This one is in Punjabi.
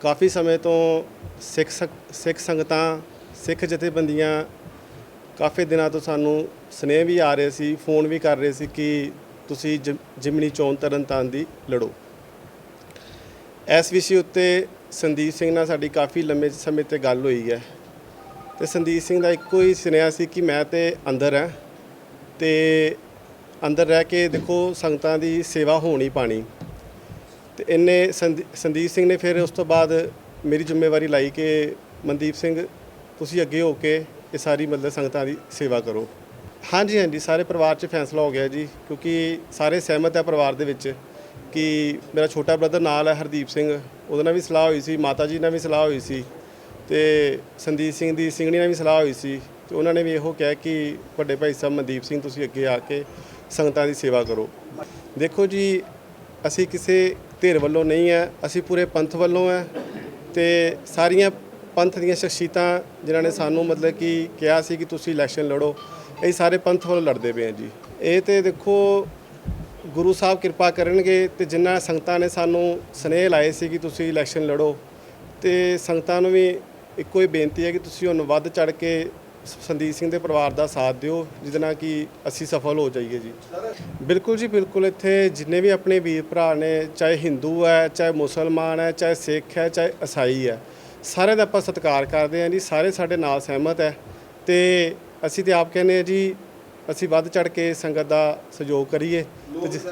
ਕਾਫੀ ਸਮੇਂ ਤੋਂ ਸਿੱਖ ਸੰ- ਸਿੱਖ ਸੰਗਤਾਂ, ਸਿੱਖ ਜਥੇਬੰਦੀਆਂ ਕਾਫੀ ਦਿਨਾਂ ਤੋਂ ਸਾਨੂੰ ਸਨੇਹ ਵੀ ਆ ਰਹੇ ਸੀ, ਫੋਨ ਵੀ ਕਰ ਰਹੇ ਸੀ ਕਿ ਤੁਸੀਂ ਜਿ- ਜਿਮਨੀ ਚੋਣ ਤਰਨਤਾਰਨ ਦੀ ਲੜੋ। ਇਸ ਵਿਸ਼ੇ ਉੱਤੇ ਸੰਦੀਪ ਸਿੰਘ ਨਾਲ ਸਾਡੀ ਕਾਫੀ ਲੰਮੇ ਸਮੇਂ ਤੇ ਗੱਲ ਹੋਈ ਹੈ ਤੇ ਸੰਦੀਪ ਸਿੰਘ ਦਾ ਇੱਕੋ ਹੀ ਸੁਨੇਹਾ ਸੀ ਕਿ ਮੈਂ ਤੇ ਅੰਦਰ ਹਾਂ ਤੇ ਅੰਦਰ ਰਹਿ ਕੇ ਦੇਖੋ ਸੰਗਤਾਂ ਦੀ ਸੇਵਾ ਹੋਣੀ ਪਾਣੀ। ਤੇ ਇਹਨੇ ਸੰਦੀ- ਸੰਦੀਪ ਸਿੰਘ ਨੇ ਫਿਰ ਉਸ ਤੋਂ ਬਾਅਦ ਮੇਰੀ ਜ਼ਿੰਮੇਵਾਰੀ ਲਾਈ ਕਿ ਮਨਦੀਪ ਸਿੰਘ, ਤੁਸੀਂ ਅੱਗੇ ਹੋ ਕੇ ਇਹ ਸਾਰੀ ਮਤਲਬ ਸੰਗਤਾਂ ਦੀ ਸੇਵਾ ਕਰੋ। ਹਾਂਜੀ ਹਾਂਜੀ, ਸਾਰੇ ਪਰਿਵਾਰ 'ਚ ਫੈਸਲਾ ਹੋ ਗਿਆ ਜੀ, ਕਿਉਂਕਿ ਸਾਰੇ ਸਹਿਮਤ ਹੈ ਪਰਿਵਾਰ ਦੇ ਵਿੱਚ ਕਿ ਮੇਰਾ ਛੋਟਾ ਬ੍ਰਦਰ ਨਾਲ ਹੈ ਹਰਦੀਪ ਸਿੰਘ, ਉਹਦੇ ਨਾਲ ਵੀ ਸਲਾਹ ਹੋਈ ਸੀ, ਮਾਤਾ ਜੀ ਨਾਲ ਵੀ ਸਲਾਹ ਹੋਈ ਸੀ ਤੇ ਸੰਦੀਪ ਸਿੰਘ ਦੀ ਸਿੰਘਣੀ ਨਾਲ ਵੀ ਸਲਾਹ ਹੋਈ ਸੀ ਤੇ ਉਹਨਾਂ ਨੇ ਵੀ ਇਹੋ ਕਿਹਾ ਕਿ ਵੱਡੇ ਭਾਈ ਸਾਹਿਬ ਮਨਦੀਪ ਸਿੰਘ, ਤੁਸੀਂ ਅੱਗੇ ਆ ਕੇ ਸੰਗਤਾਂ ਦੀ ਸੇਵਾ ਕਰੋ। ਦੇਖੋ ਜੀ, ਅਸੀਂ ਕਿਸੇ ਧਿਰ ਵੱਲੋਂ ਨਹੀਂ ਹੈ, ਅਸੀਂ ਪੂਰੇ ਪੰਥ ਵੱਲੋਂ ਹੈ ਤੇ ਸਾਰੀਆਂ ਪੰਥ ਦੀਆਂ ਸ਼ਖਸੀਅਤਾਂ ਜਿਨ੍ਹਾਂ ਨੇ ਸਾਨੂੰ ਮਤਲਬ ਕਿ ਕਿਹਾ ਸੀ ਕਿ ਤੁਸੀਂ ਇਲੈਕਸ਼ਨ ਲੜੋ ਇਹ ਸਾਰੇ ਪੰਥ ਵੱਲੋਂ ਲੜਦੇ ਪਏ ਆ ਜੀ। ਇਹ ਤੇ ਦੇਖੋ, ਗੁਰੂ ਸਾਹਿਬ ਕਿਰਪਾ ਕਰਨਗੇ ਤੇ ਜਿਨ੍ਹਾਂ ਸੰਗਤਾਂ ਨੇ ਸਾਨੂੰ ਸਨੇਹ ਲਾਏ ਸੀ ਕਿ ਤੁਸੀਂ ਇਲੈਕਸ਼ਨ ਲੜੋ ਤੇ ਸੰਗਤਾਂ ਨੂੰ ਵੀ ਇੱਕੋ ਹੀ ਬੇਨਤੀ ਹੈ ਕਿ ਤੁਸੀਂ ਉਹਨੂੰ ਵੱਧ ਚੜ ਕੇ ਸੰਦੀਪ ਸਿੰਘ ਦੇ ਪਰਿਵਾਰ ਦਾ ਸਾਥ ਦਿਓ, ਜਿਹਦੇ ਨਾਲ ਕਿ ਅਸੀਂ ਸਫਲ ਹੋ ਜਾਈਏ ਜੀ। ਬਿਲਕੁਲ ਜੀ, ਬਿਲਕੁਲ ਇੱਥੇ ਜਿੰਨੇ ਵੀ ਆਪਣੇ ਵੀਰ ਭਰਾ ਨੇ, ਚਾਹੇ ਹਿੰਦੂ ਹੈ, ਚਾਹੇ ਮੁਸਲਮਾਨ ਹੈ, ਚਾਹੇ ਸਿੱਖ ਹੈ, ਚਾਹੇ ਈਸਾਈ ਹੈ, ਸਾਰਿਆਂ ਦਾ ਆਪਾਂ ਸਤਿਕਾਰ ਕਰਦੇ ਹਾਂ ਜੀ, ਸਾਰੇ ਸਾਡੇ ਨਾਲ ਸਹਿਮਤ ਹੈ। ਤੇ ਅਸੀਂ ਤੇ ਆਪ ਕਹਿੰਦੇ ਹਾਂ ਜੀ, ਅਸੀਂ ਵੱਧ ਚੜ ਕੇ ਸੰਗਤ ਦਾ ਸਹਿਯੋਗ ਕਰੀਏ। ਤੇ ਜਿਸ-